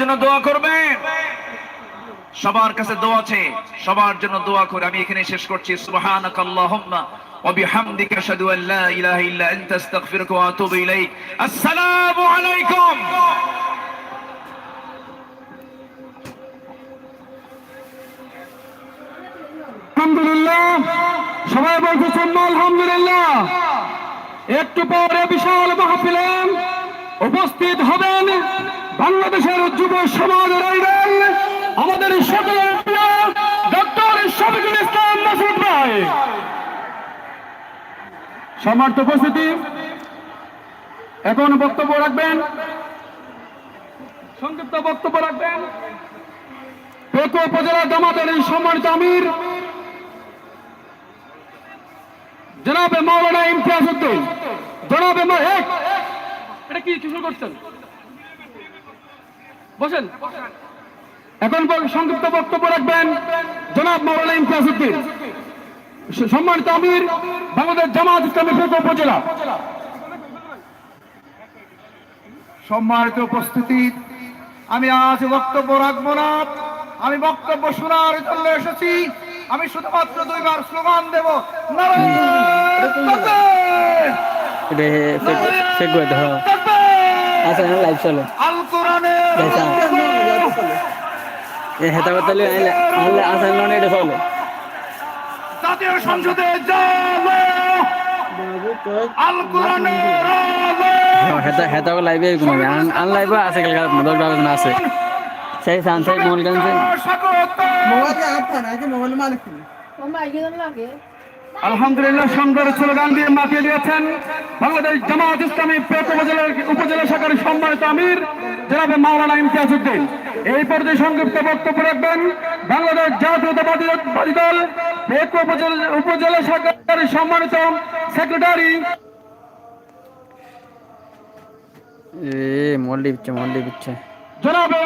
জন্য দোয়া করবেন। সবার কাছে দোয়া আছে। সবার জন্য দোয়া করে আমি এখানে শেষ করছি। সুবহানাক আল্লাহুম্মা ওয়া বিহামদিকা আশহাদু আল লা ইলাহা ইল্লা আনতা, আস্তাগফিরুকা ওয়া আতুবু ইলাইক। আসসালামু আলাইকুম। আলহামদুলিল্লাহ। সবাই বলতেছেন আলহামদুলিল্লাহ। একটু পরে বিশাল মাহফিলে উপস্থিত হবেন। বাংলাদেশের যুব সমাজের আইডল আমাদের সকলের ডক্টর ইসলাম মাসুদ ভাই। সমার্থ উপস্থিতি, এখন বক্তব্য রাখবেন। সংক্ষিপ্ত বক্তব্য রাখবেন। পেকো উপজেলা জামাতের এই সম্মানিত আমির, জনাবে মাওলানা ইমতিয়াজ উদ্দিন। জনাবে মা এটা কি কি শুরু করছেন? বসেন। এখন সংক্ষিপ্ত বক্তব্য রাখবেন জনাব মাওলানা ইমতিয়াজ সম্মানিত আমির বাংলাদেশ জামাত ইসলামী পেকো উপজেলা। সম্মানিত উপস্থিতি আমি আজ বক্তব্য রাখব না। আমি বক্তব্য শোনার জন্য এসেছি। আমি শুধুমাত্র দুইবার স্লোগান দেব আচ্ছা লাইভ চলে। আল কোরআনের। এ হেতা কথা আনলে আনলে আসা নয় এটা চলে। জাতীয় সংসদে আল। কোরআনের হেতা হেতা লাইভে কোনো আন আন লাইভে আছে কালকে দশ বারো জন আছে। সেই সান সেই মোহন গান সেই আলহামদুলিল্লাহ স্লোগান দিয়ে মাতিয়ে দিয়েছেন বাংলাদেশ জামাত ইসলামী পেট উপজেলার উপজেলা শাখার সম্মানিত আমির। জনাবে মাওলানা ইমতিয়াজ উদ্দিন। এই পর্যায়ে সংক্ষিপ্ত বক্তব্য রাখবেন বাংলাদেশ জাতীয়তাবাদী বাদী দল উপজেলা উপজেলা সম্মানিত সেক্রেটারি। এ মল্লি বিচ্ছে মল্লি বিচ্ছে জনাবে